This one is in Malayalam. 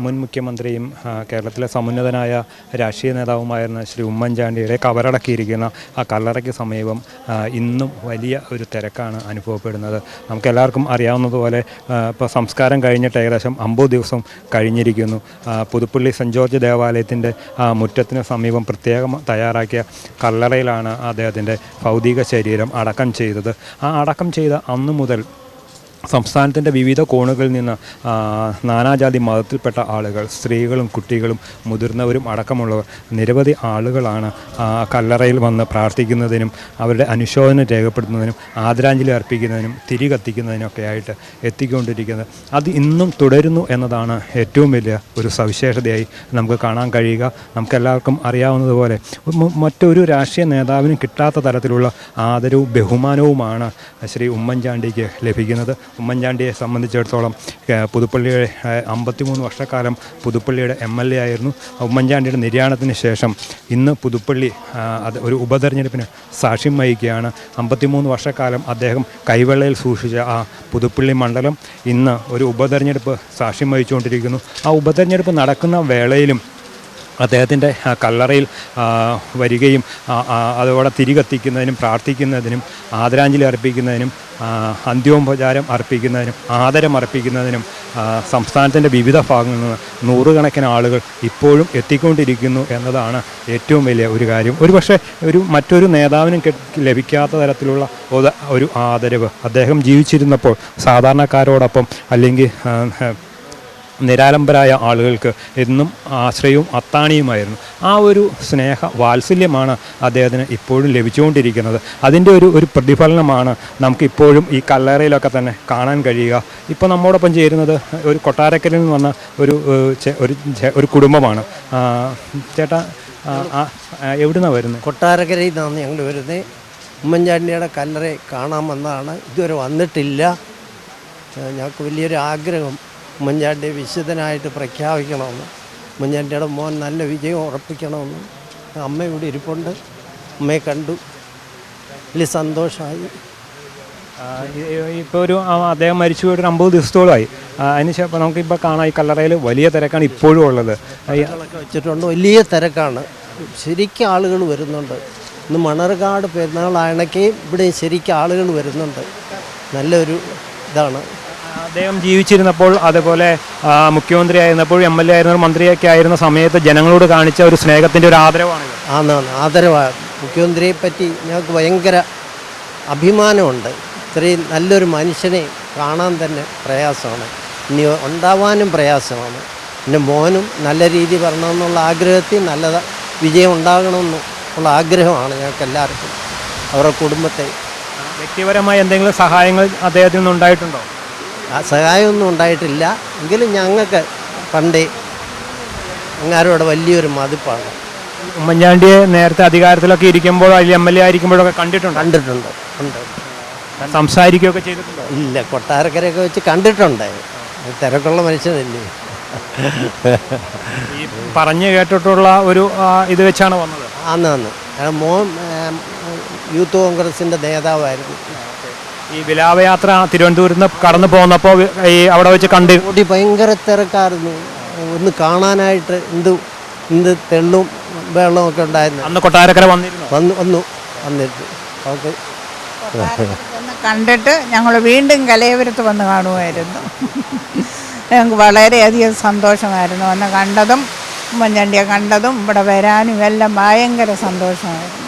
മുൻ മുഖ്യമന്ത്രിയും കേരളത്തിലെ സമുന്നതനായ രാഷ്ട്രീയ നേതാവുമായിരുന്ന ശ്രീ ഉമ്മൻചാണ്ടിയുടെ കവറടക്കിയിരിക്കുന്ന ആ കല്ലറയ്ക്ക് സമീപം ഇന്നും വലിയ ഒരു തിരക്കാണ് അനുഭവപ്പെടുന്നത്. നമുക്കെല്ലാവർക്കും അറിയാവുന്നതുപോലെ ഇപ്പോൾ സംസ്കാരം കഴിഞ്ഞിട്ട് ഏകദേശം അമ്പത് ദിവസം കഴിഞ്ഞിരിക്കുന്നു. പുതുപ്പള്ളി സെന്റ് ജോർജ് ദേവാലയത്തിന്റെ മുറ്റത്തിന് സമീപം പ്രത്യേകം തയ്യാറാക്കിയ കല്ലറയിലാണ് അദ്ദേഹത്തിന്റെ ഭൗതിക ശരീരം അടക്കം ചെയ്തത്. ആ അടക്കം ചെയ്ത അന്നു മുതൽ സംസ്ഥാനത്തിന്റെ വിവിധ കോണുകളിൽ നിന്ന് നാനാജാതി മതത്തിൽപ്പെട്ട ആളുകൾ സ്ത്രീകളും കുട്ടികളും മുതിർന്നവരും അടക്കമുള്ളവർ നിരവധി ആളുകളാണ് കല്ലറയിൽ വന്ന് പ്രാർത്ഥിക്കുന്നതിനും അവരുടെ അനുശോചനം രേഖപ്പെടുത്തുന്നതിനും ആദരാഞ്ജലി അർപ്പിക്കുന്നതിനും തിരി കത്തിക്കുന്നതിനൊക്കെ ആയിട്ട് എത്തിക്കൊണ്ടിരിക്കുന്നത്. അത് ഇന്നും തുടരുന്നു എന്നതാണ് ഏറ്റവും വലിയ ഒരു സവിശേഷതയായി നമുക്ക് കാണാൻ കഴിയുക. നമുക്കെല്ലാവർക്കും അറിയാവുന്നതുപോലെ മറ്റൊരു രാഷ്ട്രീയ നേതാവിനും കിട്ടാത്ത തരത്തിലുള്ള ആദരവും ബഹുമാനവുമാണ് ശ്രീ ഉമ്മൻചാണ്ടിക്ക് ലഭിക്കുന്നത്. ഉമ്മൻചാണ്ടിയെ സംബന്ധിച്ചിടത്തോളം പുതുപ്പള്ളിയുടെ അമ്പത്തിമൂന്ന് വർഷക്കാലം പുതുപ്പള്ളിയുടെ എം എൽ എ ആയിരുന്നു. ഉമ്മൻചാണ്ടിയുടെ നിര്യാണത്തിന് ശേഷം ഇന്ന് പുതുപ്പള്ളി അത് ഒരു ഉപതെരഞ്ഞെടുപ്പിന് സാക്ഷ്യം വഹിക്കുകയാണ്. അമ്പത്തിമൂന്ന് വർഷക്കാലം അദ്ദേഹം കൈവെള്ളയിൽ സൂക്ഷിച്ച ആ പുതുപ്പള്ളി മണ്ഡലം ഇന്ന് ഒരു ഉപതെരഞ്ഞെടുപ്പ് സാക്ഷ്യം വഹിച്ചുകൊണ്ടിരിക്കുന്നു. ആ ഉപതെരഞ്ഞെടുപ്പ് നടക്കുന്ന വേളയിലും അദ്ദേഹത്തിന്റെ കല്ലറയിൽ വരികയും അതോടെ തിരികത്തിക്കുന്നതിനും പ്രാർത്ഥിക്കുന്നതിനും ആദരാഞ്ജലി അർപ്പിക്കുന്നതിനും അന്ത്യോപചാരം അർപ്പിക്കുന്നതിനും ആദരം അർപ്പിക്കുന്നതിനും സംസ്ഥാനത്തിന്റെ വിവിധ ഭാഗങ്ങളിൽ നിന്ന് നൂറുകണക്കിന് ആളുകൾ ഇപ്പോഴും എത്തിക്കൊണ്ടിരിക്കുന്നു എന്നതാണ് ഏറ്റവും വലിയ ഒരു കാര്യം. ഒരുപക്ഷെ ഒരു മറ്റൊരു നേതാവിനും ലഭിക്കാത്ത തരത്തിലുള്ള ഒരു- ആദരവ് അദ്ദേഹം ജീവിച്ചിരുന്നപ്പോൾ സാധാരണക്കാരോടൊപ്പം അല്ലെങ്കിൽ നിരാലംബരായ ആളുകൾക്ക് എന്നും ആശ്രയവും അത്താണിയുമായിരുന്നു. ആ ഒരു സ്നേഹ വാത്സല്യമാണ് അദ്ദേഹത്തിന് ഇപ്പോഴും ലഭിച്ചുകൊണ്ടിരിക്കുന്നത്. അതിന്റെ ഒരു ഒരു പ്രതിഫലനമാണ് നമുക്കിപ്പോഴും ഈ കല്ലറയിലൊക്കെ തന്നെ കാണാൻ കഴിയുക. ഇപ്പോൾ നമ്മോടൊപ്പം ചേരുന്നത് ഒരു കൊട്ടാരക്കരയിൽ നിന്ന് വന്ന ഒരു ഒരു ഒരു കുടുംബമാണ്. ചേട്ടാ എവിടുന്ന വരുന്നത്? കൊട്ടാരക്കരയിൽ നിന്നാണ് ഞങ്ങൾ വരുന്നത്. ഉമ്മൻചാണ്ടിയുടെ കല്ലറ കാണാൻ വന്നതാണ്. ഇതുവരെ വന്നിട്ടില്ല. ഞങ്ങൾക്ക് വലിയൊരു ആഗ്രഹം. ഉമ്മൻചാണ്ടിയെ വിശുദ്ധനായിട്ട് പ്രഖ്യാപിക്കണമെന്ന് മുഞ്ഞാണ്ടിയുടെ മോൻ നല്ല വിജയം ഉറപ്പിക്കണമെന്ന് അമ്മ ഇവിടെ ഇരിപ്പുണ്ട്. അമ്മയെ കണ്ടു. വലിയ സന്തോഷമായി. ഇപ്പോൾ ഒരു അദ്ദേഹം മരിച്ചു പോയിട്ട് ഒരു അമ്പത് ദിവസത്തോളമായി. അതിനുശേഷം അതിന് ശേഷം നമുക്കിപ്പോൾ കാണാം ഈ കല്ലറയിൽ വലിയ തിരക്കാണ് ഇപ്പോഴും ഉള്ളത്. വെച്ചിട്ടുണ്ട്. വലിയ തിരക്കാണ്. ശരിക്കും ആളുകൾ വരുന്നുണ്ട്. ഇന്ന് മണർകാട് പെരുന്നാളായണക്ക് ഇവിടെ ശരിക്കും ആളുകൾ വരുന്നുണ്ട്. നല്ലൊരു ഇതാണ്. അദ്ദേഹം ജീവിച്ചിരുന്നപ്പോൾ അതുപോലെ മുഖ്യമന്ത്രി ആയിരുന്നപ്പോൾ എം എൽ എ ആയിരുന്ന മന്ത്രിയൊക്കെ ആയിരുന്ന സമയത്ത് ജനങ്ങളോട് കാണിച്ച ഒരു സ്നേഹത്തിന്റെ ഒരു ആദരവാണ് ആന്നാണ് ആദരവാണ് മുഖ്യമന്ത്രിയെ പറ്റി ഞങ്ങൾക്ക് ഭയങ്കര അഭിമാനമുണ്ട്. ഇത്രയും നല്ലൊരു മനുഷ്യനെ കാണാൻ തന്നെ പ്രയാസമാണ്. ഇനി ഉണ്ടാവാനും പ്രയാസമാണ്. എന്റെ മോനും നല്ല രീതി വരണമെന്നുള്ള ആഗ്രഹത്തിൽ നല്ല വിജയം ഉണ്ടാകണമെന്ന് ഉള്ള ആഗ്രഹമാണ് ഞങ്ങൾക്ക് എല്ലാവർക്കും. അവരുടെ കുടുംബത്തെ. വ്യക്തിപരമായ എന്തെങ്കിലും സഹായങ്ങൾ അദ്ദേഹത്തിൽ നിന്ന് ഉണ്ടായിട്ടുണ്ടോ ആ സഹായമൊന്നും ഉണ്ടായിട്ടില്ല. എങ്കിലും ഞങ്ങൾക്ക് പണ്ടേ അങ്ങാരോട് വലിയൊരു മതിപ്പാണ്. ഉമ്മൻചാണ്ടിയെ നേരത്തെ അധികാരത്തിലൊക്കെ ഇരിക്കുമ്പോൾ അല്ലെങ്കിൽ എം എൽ എ ആയിരിക്കുമ്പോഴൊക്കെ കണ്ടിട്ടുണ്ട്? കണ്ടിട്ടുണ്ട് ഉണ്ട്. സംസാരിക്കുകയൊക്കെ ചെയ്തിട്ടുണ്ടോ? ഇല്ല കൊട്ടാരക്കരയൊക്കെ വെച്ച് കണ്ടിട്ടുണ്ട്. തിരക്കുള്ള മനുഷ്യനല്ലേ. ഈ പറഞ്ഞു കേട്ടിട്ടുള്ള ഒരു ഇത് വെച്ചാണ് വന്നത്. അന്ന് അന്ന് മോൻ യൂത്ത് കോൺഗ്രസിന്റെ നേതാവായിരുന്നു. ഈ വിലാപയാത്ര തിരുവനന്തപുരത്ത് നിന്ന് കടന്നു പോകുന്നപ്പോൾ ഈ അവിടെ വെച്ച് കണ്ട് കൂട്ടി ഭയങ്കര തിരക്കായിരുന്നു. ഒന്ന് കാണാനായിട്ട് എന്ത് എന്ത് തെള്ളും വെള്ളവും ഒക്കെ ഉണ്ടായിരുന്നു. അന്ന് കൊട്ടാരക്കര വന്നിരുന്നു? വന്നു വന്നു വന്നിട്ട് അവർക്ക് കണ്ടിട്ട് ഞങ്ങൾ വീണ്ടും കലയപുരത്ത് വന്ന് കാണുമായിരുന്നു. ഞങ്ങൾക്ക് വളരെയധികം സന്തോഷമായിരുന്നു. വന്ന് കണ്ടതും ഉമ്മൻചാണ്ടിയെ കണ്ടതും ഇവിടെ വരാനും എല്ലാം ഭയങ്കര സന്തോഷമായിരുന്നു.